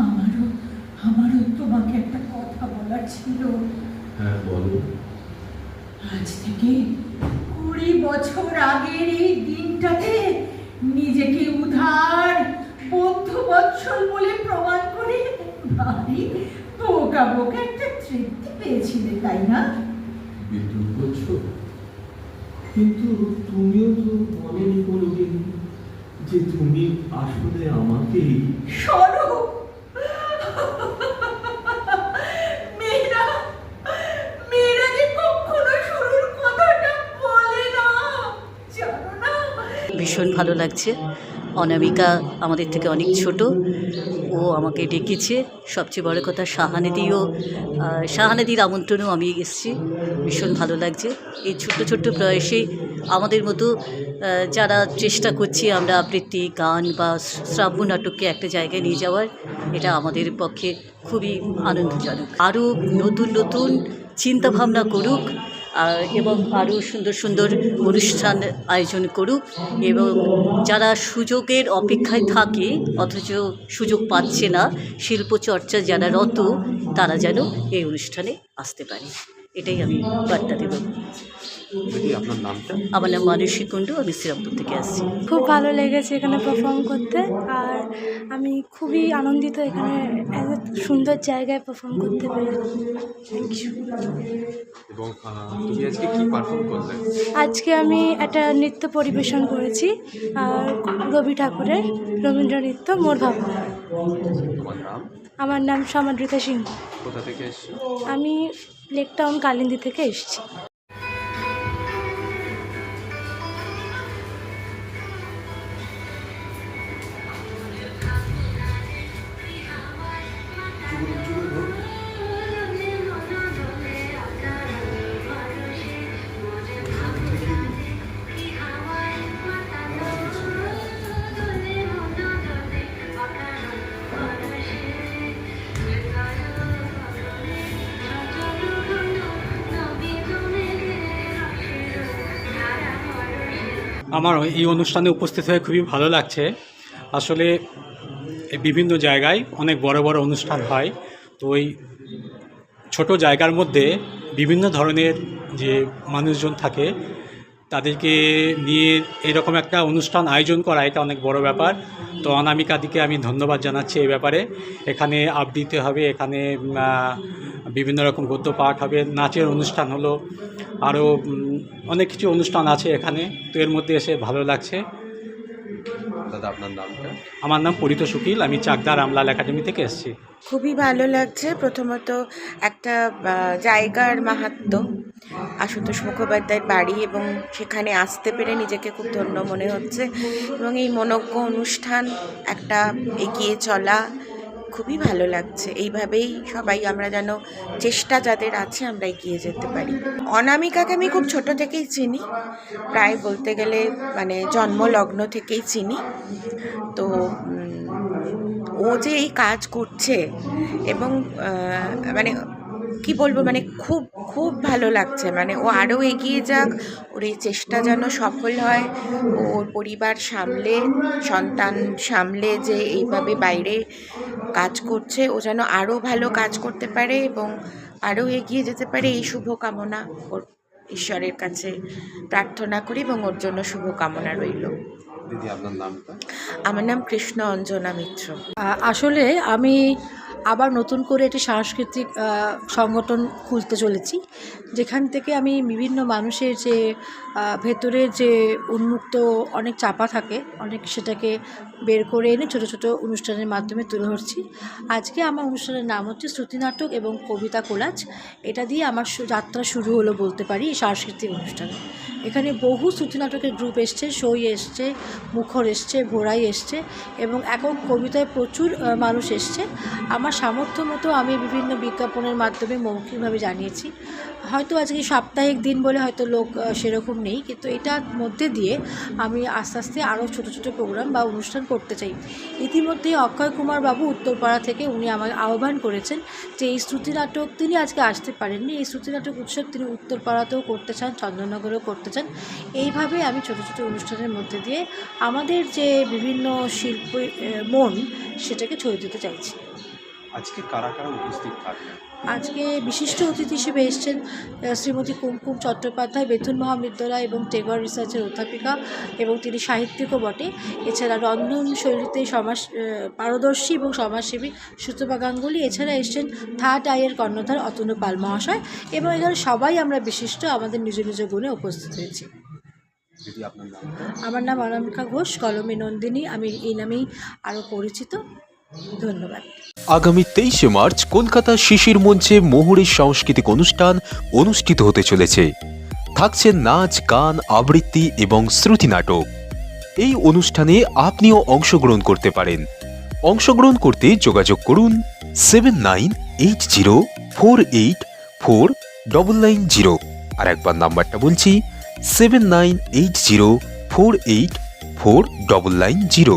আমারও আমারও তোমাকে একটা কথা বলার ছিল। হ্যাঁ বলো। আজ থেকে কুড়ি বছর আগের এই দিনটাতে নিজেকে উধার বন্ধু বৎসল বলে প্রমাণ করে ভারী বোকা বোকা একটা তৃপ্তি পেয়েছিলে তাই না? বিদ্যুৎ করছ কিন্তু তুমিও তো বলনি কোনোদিন যে তুমি আসলে আমাকেই সরো মেয়েরা মেয়েরা যে কখনো শুরুর কথাটা বলে না জানো না ভীষণ ভালো লাগছে। অনামিকা আমাদের থেকে অনেক ছোট। ও আমাকে ডেকেছে। সবচেয়ে বড় কথা শাহানিদিও শাহানিদির আমন্ত্রণেও আমি এসেছি। ভীষণ ভালো লাগছে। এই ছোট্ট ছোট্ট প্রয়াসে আমাদের মতো যারা চেষ্টা করছি আমরা আবৃত্তি, গান বা শ্রাব্য নাটককে একটা জায়গায় নিয়ে যাওয়ার, এটা আমাদের পক্ষে খুবই আনন্দজনক। আরও নতুন নতুন চিন্তাভাবনা করুক এবং আরও সুন্দর সুন্দর অনুষ্ঠান আয়োজন করুক। এবং যারা সুযোগের অপেক্ষায় থাকে, অথচ সুযোগ পাচ্ছে না, শিল্পচর্চা যারা রত, তারা যেন এই অনুষ্ঠানে আসতে পারে। এটাই আমি বার্তা দেব। দিদি আপনার নামটা? আমার নাম মানসী কুণ্ডু আমি শ্রীরামপুর থেকে আসছি। খুব ভালো লেগেছে এখানে পারফর্ম করতে আর আমি খুবই আনন্দিত এখানে এত সুন্দর জায়গায় পারফর্ম করতে পেরে। থ্যাংক ইউ এবং আহ, তুমি আজকে কি পারফর্ম করলে? আজকে আমি একটা নৃত্য পরিবেশন করেছি আর রবি ঠাকুরের রবীন্দ্র নৃত্য মোর ভাবনা। তোমার নাম? আমার নাম সমাদৃতা সিংহ। কোথা থেকে এসছো? আমি লেক টাউন কালিন্দি থেকে এসেছি। আমার এই অনুষ্ঠানে উপস্থিত হয়ে খুবই ভালো লাগছে। আসলে বিভিন্ন জায়গায় অনেক বড় বড় অনুষ্ঠান হয়। তো ওই ছোট জায়গার মধ্যে বিভিন্ন ধরনের যে মানুষজন থাকে, তাদেরকে নিয়ে এরকম একটা অনুষ্ঠান আয়োজন করা, এটা অনেক বড় ব্যাপার। তো অনামিকাদিকে আমি ধন্যবাদ জানাচ্ছি এই ব্যাপারে। এখানে আবৃত্তি হবে, এখানে বিভিন্ন রকম গদ্য পাঠ হবে নাচের অনুষ্ঠান হলো আরও অনেক কিছু অনুষ্ঠান আছে এখানে তো এর মধ্যে এসে ভালো লাগছে। দাদা আপনার নামটা আমার নাম পরিত শুকিল আমি চাকদা রামলাল একাডেমি থেকে এসেছি। খুবই ভালো লাগছে প্রথমত একটা জায়গার মাহাত্ম্য আশুতোষ মুখোপাধ্যায়ের বাড়ি এবং সেখানে আসতে পেরে নিজেকে খুব ধন্য মনে হচ্ছে এবং এই মনজ্ঞ অনুষ্ঠান একটা এগিয়ে চলা খুবই ভালো লাগছে। এইভাবেই সবাই আমরা যেন চেষ্টা যাদের আছে আমরা এগিয়ে যেতে পারি। অনামিকাকে আমি খুব ছোট থেকেই চিনি। প্রায় বলতে গেলে মানে জন্মলগ্ন থেকেই চিনি। তো ও যে এই কাজ করছে এবং মানে কি বলব মানে খুব খুব ভালো লাগছে। মানে ও আরও এগিয়ে যাক ওর এই চেষ্টা যেন সফল হয় ও ওর পরিবার সামলে সন্তান সামলে যে এইভাবে বাইরে কাজ করছে ও যেন আরও ভালো কাজ করতে পারে এবং আরও এগিয়ে যেতে পারে এই শুভকামনা ওর ঈশ্বরের কাছে প্রার্থনা করি এবং ওর জন্য শুভকামনা রইল। দিদি আপনার নামটা? আমার নাম কৃষ্ণ অঞ্জনা মিত্র। আসলে আমি আবার নতুন করে একটি সাংস্কৃতিক সংগঠন খুলতে চলেছি। যেখান থেকে আমি বিভিন্ন মানুষের যে ভেতরে যে উন্মুক্ত অনেক চাপা থাকে, অনেক সেটাকে বের করে এনে ছোট ছোট অনুষ্ঠানের মাধ্যমে তুলে ধরছি। আজকে আমার অনুষ্ঠানের নাম হচ্ছে শ্রুতি নাটক এবং কবিতা কোলাজ। এটা দিয়ে আমার যাত্রা শুরু হলো বলতে পারি সাংস্কৃতিক অনুষ্ঠানে। এখানে বহু শ্রুতি নাটকের গ্রুপ এসছে, সই এসছে, মুখর এসছে ভোরাই এসছে এবং এখন কবিতায় প্রচুর মানুষ এসছে। আমার সামর্থ্য মতো আমি বিভিন্ন বিজ্ঞাপনের মাধ্যমে মৌখিকভাবে জানিয়েছি। হয়তো আজকে সাপ্তাহিক দিন বলে হয়তো লোক সেরকম নেই, কিন্তু এটার মধ্যে দিয়ে আমি আস্তে আস্তে আরও ছোটো ছোটো প্রোগ্রাম বা অনুষ্ঠান করতে চাই। ইতিমধ্যে অক্ষয় কুমার বাবু উত্তরপাড়া থেকে উনি আমাকে আহ্বান করেছেন যে এই শ্রুতি নাটক তিনি আজকে আসতে পারেননি। এই শ্রুতি নাটক উৎসব তিনি উত্তরপাড়াতেও করতে চান, চন্দননগরেও করতে চান। এইভাবে আমি ছোটো ছোটো অনুষ্ঠানের মধ্যে দিয়ে আমাদের যে বিভিন্ন শিল্পী মন সেটাকে ছড়িয়ে দিতে চাইছি। আজকে কারা কারা উপস্থিত থাকবেন? আজকে বিশিষ্ট অতিথি হিসেবে এসছেন শ্রীমতী কুমকুম চট্টোপাধ্যায় বেতন মহাবিদ্যালয় এবং টেগর রিসার্চের অধ্যাপিকা এবং তিনি সাহিত্যিকও বটে। এছাড়া রন্ধন শৈলীতে সমাজ পারদর্শী এবং সমাজসেবী সুতপা গাঙ্গুলি এছাড়া এসছেন থার্ড আইয়ের কর্ণধার অতনু পাল মহাশয় এবং এখানে সবাই আমরা বিশিষ্ট আমাদের নিজ নিজ গুণে উপস্থিত হয়েছি। আমার নাম অনামিকা ঘোষ কলমে নন্দিনী আমি এই নামেই আরও পরিচিত। ধন্যবাদ। আগামী তেইশে মার্চ কলকাতা শিশির মঞ্চে মোহরের সাংস্কৃতিক অনুষ্ঠান অনুষ্ঠিত হতে চলেছে। থাকছে নাচ, গান, আবৃত্তি এবং শ্রুতি নাটক। এই অনুষ্ঠানে আপনিও অংশগ্রহণ করতে পারেন। অংশগ্রহণ করতে যোগাযোগ করুন seven nine eight zero four eight four double nine zero. আর একবার নাম্বারটা বলছি seven nine eight zero four eight four double nine zero.